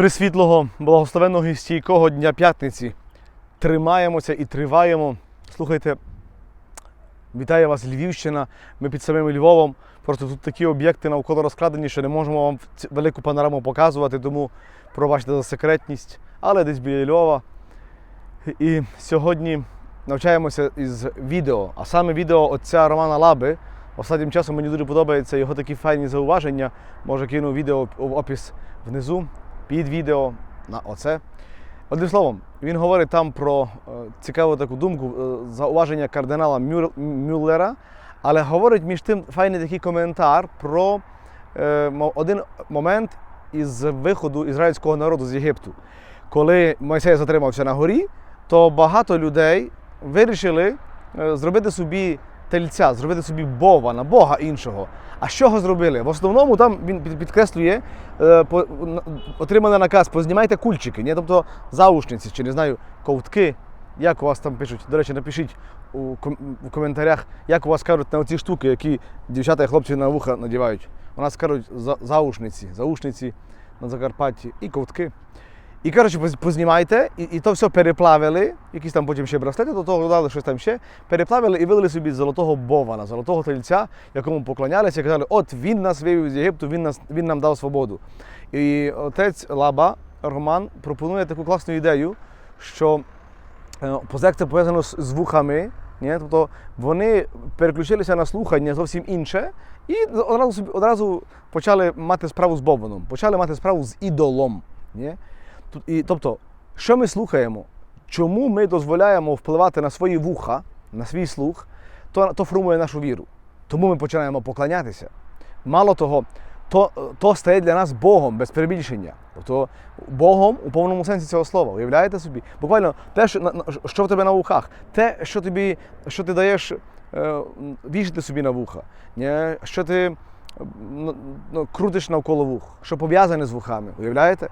Присвітлого, благословенного і стійкого дня п'ятниці. Тримаємося і триваємо. Слухайте, вітає вас Львівщина. Ми під самим Львовом. Просто тут такі об'єкти навколо розкладені, що не можемо вам велику панораму показувати, тому пробачте за секретність, але десь біля Львова. І сьогодні навчаємося із відео, а саме відео отця Романа Лаби. Останнім часом мені дуже подобаються його такі файні зауваження. Може кину відео в опис внизу, під відео на оце. Одним словом, він говорить там про е, цікаву таку думку, е, зауваження кардинала Мюллера, але говорить між тим файний такий коментар про е, один момент із виходу ізраїльського народу з Єгипту. Коли Мойсей затримався на горі, то багато людей вирішили зробити собі тельця, зробити собі бова на Бога іншого. А що його зробили? В основному там він підкреслює, е, отримали наказ, познімайте кульчики, ні? тобто заушниці, чи не знаю, ковтки. Як у вас там пишуть? До речі, напишіть у, ком- у коментарях, як у вас кажуть на оці штуки, які дівчата і хлопці на вуха надівають. У нас кажуть за, заушниці, заушниці на Закарпатті і ковтки. І коротше, познімайте, і, і то все переплавили, якісь там потім ще браслети, до того додали щось там ще, переплавили і вивели собі золотого бована, золотого тельця, якому поклонялися і казали, от він нас вивів з Єгипту, він, нас, він нам дав свободу. І отець Лаба, Роман, пропонує таку класну ідею, що е, позак це пов'язано з, вухами. Ні? Тобто вони переключилися на слухання зовсім інше, і одразу, одразу почали мати справу з бованом, почали мати справу з ідолом. Ні? І, тобто, що ми слухаємо? Чому ми дозволяємо впливати на свої вуха, на свій слух, то, то формує нашу віру. Тому ми починаємо поклонятися. Мало того, то, то стає для нас Богом без перебільшення. Тобто Богом у повному сенсі цього слова. Уявляєте собі? Буквально те, що, на- що в тебе на вухах, те, що тобі, що ти даєш е, вішати собі на вуха, ні? що ти ну, ну, крутиш навколо вух, що пов'язане з вухами. Уявляєте?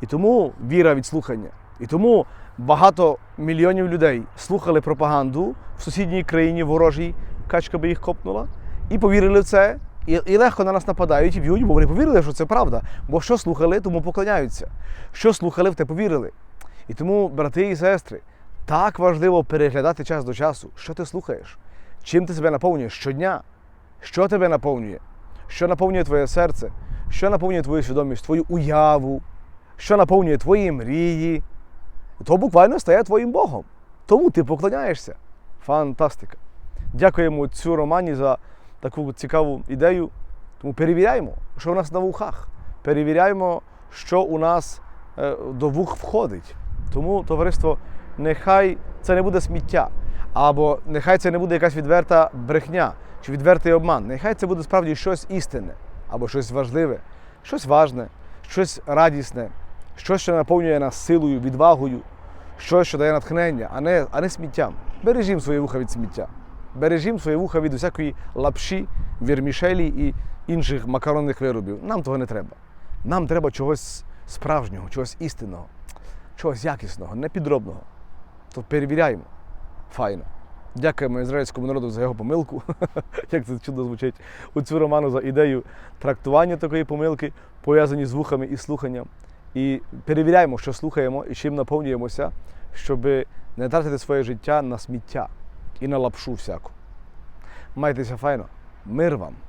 І тому віра від слухання. І тому багато мільйонів людей слухали пропаганду в сусідній країні ворожій, качка би їх копнула, і повірили в це. І, і легко на нас нападають і б'ють, бо вони повірили, що це правда. Бо що слухали, тому поклоняються. Що слухали, в те повірили. І тому, брати і сестри, так важливо переглядати час до часу, що ти слухаєш, чим ти себе наповнюєш щодня, що тебе наповнює, що наповнює твоє серце, що наповнює твою свідомість, твою уяву, що наповнює твої мрії, то буквально стає твоїм Богом. Тому ти поклоняєшся. Фантастика. Дякуємо цю Романі за таку цікаву ідею. Тому перевіряємо, що у нас на вухах. Перевіряємо, що у нас е, до вух входить. Тому, товариство, нехай це не буде сміття, або нехай це не буде якась відверта брехня чи відвертий обман. Нехай це буде справді щось істинне, або щось важливе, щось важне, щось радісне, щось, що наповнює нас силою, відвагою, щось, що дає натхнення, а не, а не сміттям. Бережімо своє вуха від сміття. Бережімо своє вуха від усякої лапші, вірмішелі і інших макаронних виробів. Нам того не треба. Нам треба чогось справжнього, чогось істинного, чогось якісного, непідробного. То перевіряємо. Файно. Дякуємо ізраїльському народу за його помилку. Як це чудо звучить у цю роману за ідею трактування такої помилки, пов'язані з вухами і слуханням. І перевіряємо, що слухаємо і чим наповнюємося, щоб не тратити своє життя на сміття і на лапшу всяку. Майтеся файно. Мир вам!